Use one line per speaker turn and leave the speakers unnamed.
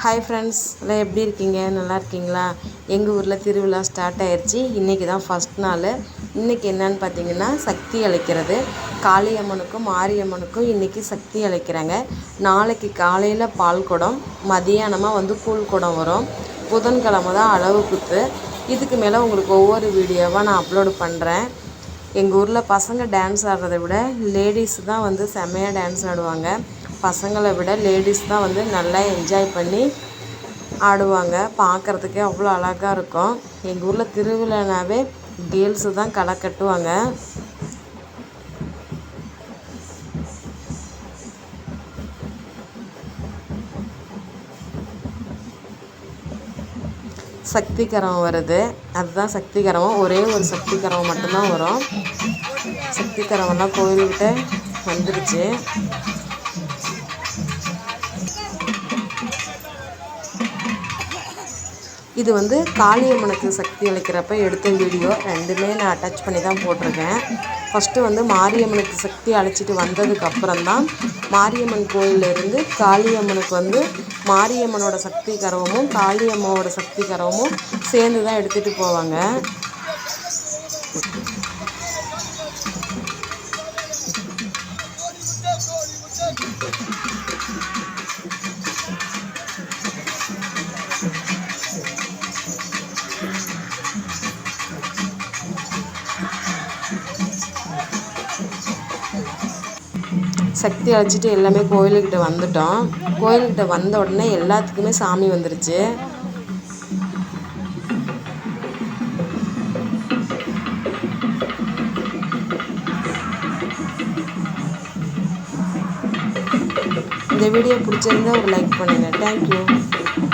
Hi friends எல்லாம் எப்படி இருக்கீங்க நல்லா இருக்கீங்களா எங்கள் ஊரில் திருவிழா ஸ்டார்ட் ஆயிடுச்சு இன்றைக்கி தான் ஃபஸ்ட் நாள் இன்றைக்கி என்னன்னு பார்த்தீங்கன்னா சக்தி அழைக்கிறது காளியம்மனுக்கும் மாரியம்மனுக்கும் இன்றைக்கி சக்தி அழைக்கிறாங்க நாளைக்கு காலையில் பால் குடம் மதியானமாக வந்து கூழ் குடம் வரும் புதன்கிழமை தான் அளவு குத்து இதுக்கு மேலே உங்களுக்கு ஒவ்வொரு வீடியோவாக நான் அப்லோடு பண்ணுறேன் எங்கள் ஊரில் பசங்க டான்ஸ் ஆடுறதை விட லேடிஸ் தான் வந்து செம்மையாக டான்ஸ் ஆடுவாங்க பசங்களை விட லேடிஸ் தான் வந்து நல்லா என்ஜாய் பண்ணி ஆடுவாங்க பார்க்குறதுக்கே அவ்வளோ அழகாக இருக்கும் எங்கள் ஊரில் திருவிழானாவே கேர்ள்ஸு தான் களை கட்டுவாங்க சக்திகரம் வருது அதுதான் சக்தி ஒரே ஒரு சக்திகரம் மட்டும்தான் வரும் சக்தி கரவம்லாம் கோயில்கிட்ட வந்துடுச்சு இது வந்து காளியம்மனுக்கு சக்தி அளிக்கிறப்ப எடுத்த வீடியோ ரெண்டுமே நான் அட்டாச் பண்ணி தான் போட்டிருக்கேன் ஃபஸ்ட்டு வந்து மாரியம்மனுக்கு சக்தி அழைச்சிட்டு வந்ததுக்கப்புறம் தான் மாரியம்மன் கோயிலிருந்து காளியம்மனுக்கு வந்து மாரியம்மனோட சக்தி கரவமும் காளியம்மாவோட சக்தி கரவமும் சேர்ந்து தான் எடுத்துகிட்டு போவாங்க Thank you. சக்தி அழைச்சிட்டு எல்லாமே கோயிலுக்கிட்ட வந்துட்டோம் கோயில்கிட்ட வந்த உடனே எல்லாத்துக்குமே சாமி வந்துருச்சு இந்த வீடியோ பிடிச்சிருந்தா ஒரு லைக் பண்ணுங்கள் தேங்க்யூ